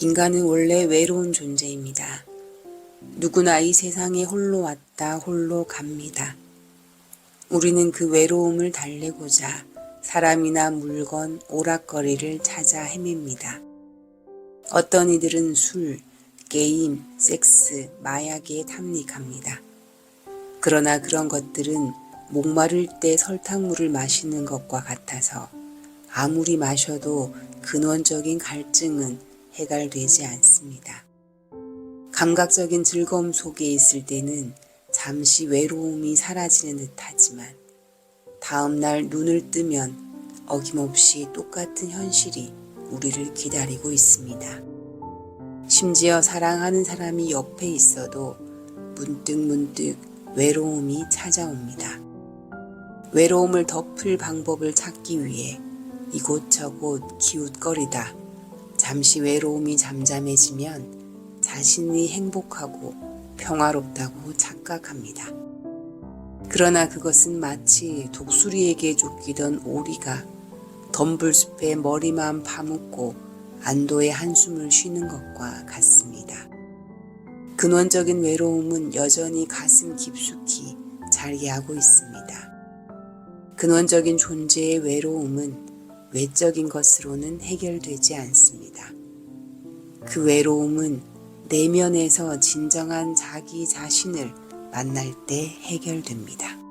인간은 원래 외로운 존재입니다. 누구나 이 세상에 홀로 왔다 홀로 갑니다. 우리는 그 외로움을 달래고자 사람이나 물건, 오락거리를 찾아 헤맵니다. 어떤 이들은 술, 게임, 섹스, 마약에 탐닉합니다. 그러나 그런 것들은 목마를 때 설탕물을 마시는 것과 같아서 아무리 마셔도 근원적인 갈증은 해결되지 않습니다. 감각적인 즐거움 속에 있을 때는 잠시 외로움이 사라지는 듯 하지만 다음날 눈을 뜨면 어김없이 똑같은 현실이 우리를 기다리고 있습니다. 심지어 사랑하는 사람이 옆에 있어도 문득문득 외로움이 찾아옵니다. 외로움을 덮을 방법을 찾기 위해 이곳저곳 기웃거리다 잠시 외로움이 잠잠해지면 자신이 행복하고 평화롭다고 착각합니다. 그러나 그것은 마치 독수리에게 쫓기던 오리가 덤불숲에 머리만 파묻고 안도의 한숨을 쉬는 것과 같습니다. 근원적인 외로움은 여전히 가슴 깊숙이 자리하고 있습니다. 근원적인 존재의 외로움은 외적인 것으로는 해결되지 않습니다. 그 외로움은 내면에서 진정한 자기 자신을 만날 때 해결됩니다.